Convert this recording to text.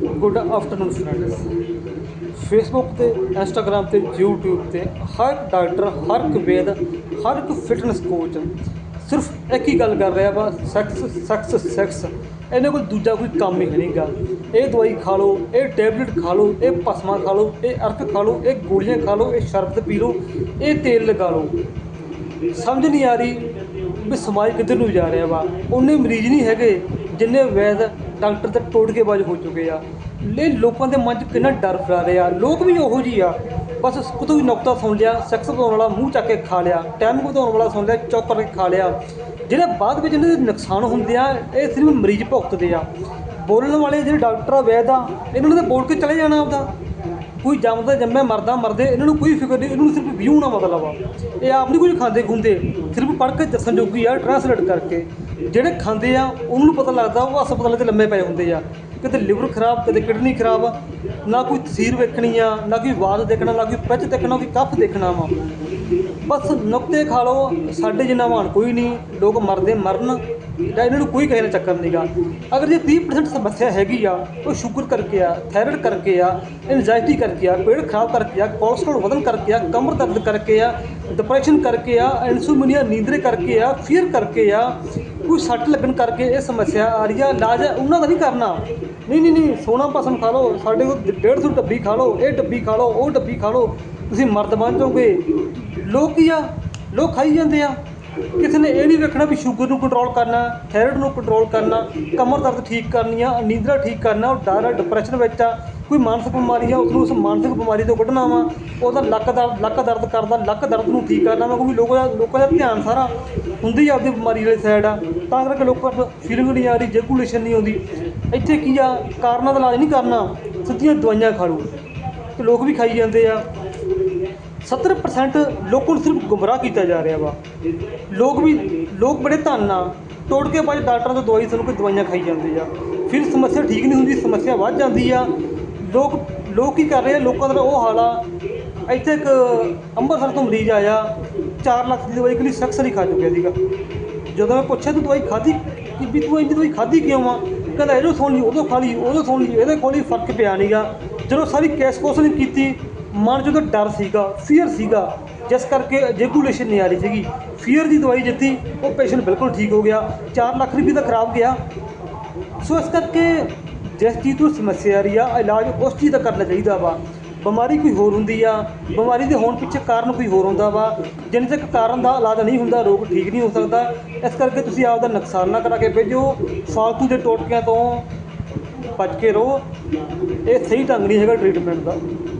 Good afternoon friends Facebook ਤੇ Instagram ਤੇ, YouTube ਤੇ ਹਰ ਡਾਕਟਰ, ਹਰ ਇੱਕ ਵੇਦ, ਹਰ ਇੱਕ ਫਿਟਨੈਸ ਕੋਚ ਸਿਰਫ ਇੱਕ ਹੀ ਗੱਲ ਕਰ ਰਿਹਾ ਵਾ ਸੈਕਸ ਸੈਕਸ ਸੈਕਸ ਇਹਨੇ ਕੋਲ ਦੂਜਾ ਕੋਈ ਕੰਮ ਹੀ ਨਹੀਂਗਾ ਇਹ ਦਵਾਈ ਖਾ ਲਓ, ਇਹ ਟੈਬਲੇਟ ਖਾ ਲਓ, ਇਹ ਪਸਮਾ ਖਾ ਲਓ, ਇਹ ਅਰਕ ਖਾ ਲਓ, ਇਹ ਗੋਲੀਆਂ ਖਾ ਲਓ, ਇਹ ਸ਼ਰਬਤ ਪੀ ਲਓ, ਇਹ ਤੇਲ ਲਗਾ ਲਓ। ਸਮਝ ਨਹੀਂ ਆ ਰਹੀ ਵੀ ਸਮਾਜ ਕਿੱਧਰ ਨੂੰ ਜਾ ਰਿਹਾ ਵਾ। ਉਹਨੇ ਮਰੀਜ਼ ਨਹੀਂ ਹੈਗੇ ਜਿੰਨੇ ਵੈਦ ਡਾਕਟਰ ਤੇ ਟੋਟਕੇਬਾਜ਼ ਹੋ ਚੁੱਕੇ ਆ। ਲੈ ਲੋਕਾਂ ਦੇ ਮਨ 'ਚ ਕਿੰਨਾ ਡਰ ਫੈਲਾ ਰਿਹਾ। ਲੋਕ ਵੀ ਉਹੋ ਜਿਹੀ ਆ। ਬਸ ਕਿਤੋਂ ਵੀ ਨੁਕਤਾ ਸੁਣ ਲਿਆ ਸੈਕਸ ਵਧਾਉਣ ਵਾਲਾ ਮੂੰਹ ਚੱਕ ਕੇ ਖਾ ਲਿਆ ਟਾਈਮ ਵਧਾਉਣ ਵਾਲਾ ਸੁਣ ਲਿਆ, ਚੁੱਪ ਕਰਕੇ ਖਾ ਲਿਆ। ਜਿਹੜੇ ਬਾਅਦ ਵਿੱਚ ਇਹਨਾਂ ਦੇ ਨੁਕਸਾਨ ਹੁੰਦੇ ਆ, ਇਹ ਸਿਰਫ ਮਰੀਜ਼ ਭੁਗਤਦੇ ਆ। ਬੋਲਣ ਵਾਲੇ ਜਿਹੜੇ ਡਾਕਟਰ ਆ, ਵੈਦ ਆ, ਇਹਨਾਂ ਨੇ ਤਾਂ ਬੋਲ ਕੇ ਚਲੇ ਜਾਣਾ ਆਪਦਾ। ਕੋਈ ਜੰਮਦਾ ਜੰਮਿਆ, ਮਰਦਾ ਮਰਦੇ, ਇਹਨਾਂ ਨੂੰ ਕੋਈ ਫਿਕਰ ਨਹੀਂ, ਇਹਨਾਂ ਨੂੰ ਸਿਰਫ ਵਿਊ ਨਾ ਮਤਲਬ ਆ। ਇਹ ਆਪ ਨਹੀਂ ਕੁਝ ਖਾਂਦੇ ਖੁੰਦੇ, ਸਿਰਫ ਪੜ੍ਹ ਕੇ ਦੱਸਣ ਜੋਗੀ ਆ ਟ੍ਰਾਂਸਲੇਟ ਕਰਕੇ। ਜਿਹੜੇ ਖਾਂਦੇ ਆ, ਉਹਨਾਂ ਨੂੰ ਪਤਾ ਲੱਗਦਾ, ਉਹ ਹਸਪਤਾਲਾਂ 'ਚ ਲੰਮੇ ਪਏ ਹੁੰਦੇ ਆ। ਕਿਤੇ ਲਿਵਰ ਖਰਾਬ ਕਦੇ ਕਿਡਨੀ ਖਰਾਬ, ਨਾ ਕੋਈ ਤਸੀਰ ਵੇਖਣੀ ਆ, ਨਾ ਕੋਈ ਵਾਦ ਦੇਖਣਾ, ਨਾ ਕੋਈ ਪਿੱਚ ਦੇਖਣਾ ਕੋਈ ਕੱਫ ਦੇਖਣਾ ਵਾ। ਬਸ ਨੁਕਤੇ ਖਾ ਲਓ, ਸਾਡੇ ਜਿੰਨਾ ਮਾਣ ਕੋਈ ਨਹੀਂ, ਲੋਕ ਮਰਦੇ ਮਰਨ, ਜਾਂ ਇਹਨਾਂ ਨੂੰ ਕੋਈ ਕਿਸੇ ਨਾ ਚੱਕਰ ਨਹੀਂਗਾ ਅਗਰ ਜੇ 30% ਸਮੱਸਿਆ ਹੈਗੀ ਆ, ਉਹ ਸ਼ੂਗਰ ਕਰਕੇ ਆ, ਥਾਇਰਾਇਡ ਕਰਕੇ ਆ ਐਂਜ਼ਾਈਟੀ ਕਰਕੇ ਆ, ਪੇਟ ਖਰਾਬ ਕਰਕੇ ਆ ਕੋਲੇਸਟ੍ਰੋਲ ਵਧਣ ਕਰਕੇ ਆ, ਕਮਰ ਦਰਦ ਕਰਕੇ ਆ ਡਿਪਰੈਸ਼ਨ ਕਰਕੇ ਆ ਇਨਸੂਮਨੀਆ ਨੀਂਦਰੇ ਕਰਕੇ ਆ ਫੀਅਰ ਕਰਕੇ ਆ, ਕੋਈ ਸੱਟ ਲੱਗਣ ਕਰਕੇ ਇਹ ਸਮੱਸਿਆ ਆ ਰਹੀ ਆ, ਇਲਾਜ ਉਹਨਾਂ ਦਾ ਨਹੀਂ ਕਰਨਾ। ਨਹੀਂ ਨਹੀਂ ਨਹੀਂ, ਸੋਨਾ ਪਸਮ ਖਾ ਲਓ, ਸਾਡੇ ਕੋਲ 150 ਡੱਬੀ ਖਾ ਲਓ, ਇਹ ਡੱਬੀ ਖਾ ਲਓ, ਉਹ ਡੱਬੀ ਖਾ ਲਓ, ਤੁਸੀਂ ਮਰਦ ਬਣ ਜਾਓਗੇ। ਲੋਕ ਕੀ ਆ? ਲੋਕ ਖਾਈ ਜਾਂਦੇ ਆ। ਕਿਸੇ ਨੇ ਇਹ ਨਹੀਂ ਵੇਖਣਾ ਵੀ ਸ਼ੂਗਰ ਨੂੰ ਕੰਟਰੋਲ ਕਰਨਾ ਥਾਇਰਾਇਡ ਨੂੰ ਕੰਟਰੋਲ ਕਰਨਾ, ਕਮਰ ਦਰਦ ਠੀਕ ਕਰਨੀ ਆ, ਨੀਂਦਰਾ ਠੀਕ ਕਰਨਾ, ਉਹ ਡਰ ਆ ਡਿਪਰੈਸ਼ਨ ਵਿੱਚ ਆ, ਕੋਈ ਮਾਨਸਿਕ ਬਿਮਾਰੀ ਆ ਉਸ ਨੂੰ ਉਸ ਮਾਨਸਿਕ ਬਿਮਾਰੀ ਤੋਂ ਕੱਢਣਾ ਵਾ, ਉਹਦਾ ਲੱਕ ਦਾ, ਲੱਕ ਦਰਦ ਕਰਦਾ, ਲੱਕ ਦਰਦ ਨੂੰ ਠੀਕ ਕਰਨਾ ਵਾ ਕਿਉਂਕਿ ਲੋਕਾਂ ਦਾ ਲੋਕਾਂ ਦਾ ਧਿਆਨ ਸਾਰਾ ਹੁੰਦੀ ਆ ਆਪਦੀ ਬਿਮਾਰੀ ਵਾਲੀ ਸਾਈਡ ਆ, ਤਾਂ ਕਰਕੇ ਲੋਕਾਂ ਨੂੰ ਫੀਲਿੰਗ ਨਹੀਂ ਆ ਰਹੀ ਜੈਕੂਲੇਸ਼ਨ ਨਹੀਂ ਆਉਂਦੀ। ਇੱਥੇ ਕੀ ਆ, ਕਾਰਨਾਂ ਦਾ ਇਲਾਜ ਨਹੀਂ ਕਰਨਾ, ਸਿੱਧੀਆਂ ਦਵਾਈਆਂ ਖਾ ਲਓ। ਤੇ ਲੋਕ ਵੀ ਖਾਈ ਜਾਂਦੇ ਆ। 70% ਲੋਕਾਂ ਨੂੰ ਸਿਰਫ ਗੁੰਮਰਾਹ ਕੀਤਾ ਜਾ ਰਿਹਾ ਵਾ। ਲੋਕ ਵੀ, ਲੋਕ ਬੜੇ ਧੰਨ ਨਾਲ ਤੋੜ ਕੇ ਬਾਅਦ ਡਾਕਟਰਾਂ ਤੋਂ ਦਵਾਈ ਸਾਨੂੰ ਕੋਈ ਦਵਾਈਆਂ ਖਾਈ ਜਾਂਦੇ ਆ। ਫਿਰ ਸਮੱਸਿਆ ਠੀਕ ਨਹੀਂ ਹੁੰਦੀ, ਸਮੱਸਿਆ ਵੱਧ ਜਾਂਦੀ ਆ। ਲੋਕ ਲੋਕ ਕੀ ਕਰ ਰਹੇ ਆ? ਲੋਕਾਂ ਦਾ ਉਹ ਹਾਲ ਆ। ਇੱਥੇ ਇੱਕ ਅੰਮ੍ਰਿਤਸਰ ਤੋਂ ਮਰੀਜ਼ ਆਇਆ। 4 ਲੱਖ ਦੀ ਦਵਾਈ ਕਿ ਸਖਸ ਨਹੀਂ ਖਾ ਚੁੱਕਿਆ ਸੀਗਾ। ਜਦੋਂ ਮੈਂ ਪੁੱਛਿਆ, ਤੂੰ ਦਵਾਈ ਖਾਧੀ ਕਿ ਵੀ ਤੂੰ ਇੰਨੀ ਦਵਾਈ ਖਾਧੀ ਕਿਉਂ ਆ? ਕਹਿੰਦਾ ਇਹਨੂੰ ਸੁਣ ਲਈ, ਉਦੋਂ ਖਾ ਲਈ, ਉਦੋਂ ਸੁਣ ਲਈ, ਇਹਦੇ ਕੋਲ ਹੀ ਫ਼ਰਕ ਪਿਆ ਨਹੀਂਗਾ ਜਦੋਂ ਸਾਰੀ ਕੈਸ ਕੋਸਲਿੰਗ ਕੀਤੀ ਮਨ 'ਚ ਉਹਦਾ ਡਰ ਸੀਗਾ ਫੀਅਰ ਸੀਗਾ। ਜਿਸ ਕਰਕੇ ਜੈਕੂਲੇਸ਼ਨ ਨਹੀਂ ਆ ਰਹੀ ਸੀਗੀ। ਫੀਅਰ ਦੀ ਦਵਾਈ ਦਿੱਤੀ ਉਹ ਪੇਸ਼ੈਂਟ ਬਿਲਕੁਲ ਠੀਕ ਹੋ ਗਿਆ। 4 ਲੱਖ ਰੁਪਏ ਦਾ ਖਰਾਬ ਗਿਆ। ਸੋ ਇਸ ਕਰਕੇ ਜਿਸ ਚੀਜ਼ ਤੋਂ ਸਮੱਸਿਆ ਆ ਰਹੀ ਆ, ਇਲਾਜ ਉਸ ਚੀਜ਼ ਦਾ ਕਰਨਾ ਚਾਹੀਦਾ ਵਾ। ਬਿਮਾਰੀ ਕੋਈ ਹੋਰ ਹੁੰਦੀ ਆ। ਬਿਮਾਰੀ ਦੇ ਹੋਣ ਪਿੱਛੇ ਕਾਰਨ ਕੋਈ ਹੋਰ ਹੁੰਦਾ ਵਾ। ਜਿੰਨੇ ਤੱਕ ਕਾਰਨ ਦਾ ਇਲਾਜ ਨਹੀਂ ਹੁੰਦਾ, ਰੋਗ ਠੀਕ ਨਹੀਂ ਹੋ ਸਕਦਾ। ਇਸ ਕਰਕੇ ਤੁਸੀਂ ਆਪ ਦਾ ਨੁਕਸਾਨ ਨਾ ਕਰਾ ਕੇ ਭੇਜੋ। ਫਾਲਤੂ ਦੇ ਟੋਟਕਿਆਂ ਤੋਂ ਬਚ ਕੇ ਰਹੋ। ਇਹ ਸਹੀ ਢੰਗ ਨਹੀਂ ਹੈਗਾ ਟ੍ਰੀਟਮੈਂਟ ਦਾ।